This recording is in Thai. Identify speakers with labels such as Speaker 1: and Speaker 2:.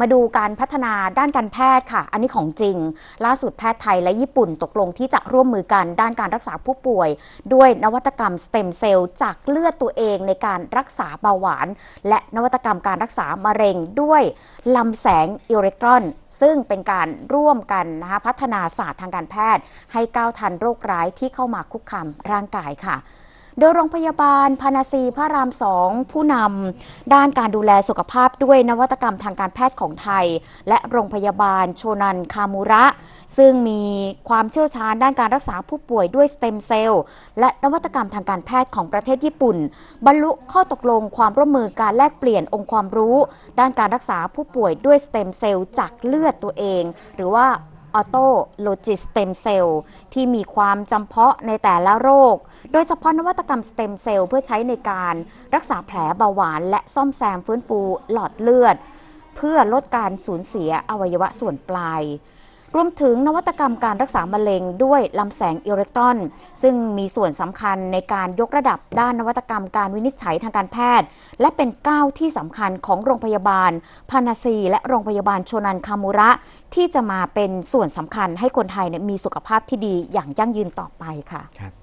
Speaker 1: มาดูการพัฒนาด้านการแพทย์ค่ะ อันนี้ของจริง ล่าสุดแพทย์ไทยและญี่ปุ่นตกลงที่จะร่วมมือกันด้านการรักษาผู้ป่วย ด้วยนวัตกรรมสเต็มเซลล์จากเลือดตัวเองในการรักษาเบาหวาน และนวัตกรรมการรักษามะเร็งด้วยลำแสงอิเล็กตรอน ซึ่งเป็นการร่วมกันนะคะพัฒนาศาสตร์ทางการแพทย์ ให้ก้าวทันโรคร้ายที่เข้ามาคุกคามร่างกายค่ะ โดยโรงพยาบาลพานาซีพระรามสองผู้นำด้านการดูแลสุขภาพด้วยนวัตกรรมทางการแพทย์ของไทย และโรงพยาบาลโชนันคามูระ ซึ่งมีความเชี่ยวชาญด้านการรักษาผู้ป่วยด้วยสเต็มเซลล์และนวัตกรรมทางการแพทย์ของประเทศญี่ปุ่น บรรลุข้อตกลงความร่วมมือการแลกเปลี่ยนองค์ความรู้ ด้านการรักษาผู้ป่วยด้วยสเต็มเซลล์จากเลือดตัวเอง หรือว่า ออโตโลจิสเต็มเซลล์ที่มีความจำเพาะในแต่ละโรค โดยเฉพาะนวัตกรรมสเต็มเซลล์เพื่อใช้ในการรักษาแผลเบาหวาน และซ่อมแซมฟื้นฟูหลอดเลือด เพื่อลดการสูญเสียอวัยวะส่วนปลาย รวมถึงนวัตกรรมการรักษามะเร็งด้วยลำแสงอิเล็กตรอน ซึ่งมีส่วนสำคัญในการยกระดับด้านนวัตกรรมการวินิจฉัยทางการแพทย์ และเป็นก้าวที่สำคัญของโรงพยาบาลพานาซี และโรงพยาบาลโชนันคามูระ ที่จะมาเป็นส่วนสำคัญให้คนไทยเนี่ยมีสุขภาพที่ดีอย่างยั่งยืนต่อไปค่ะ
Speaker 2: ครับ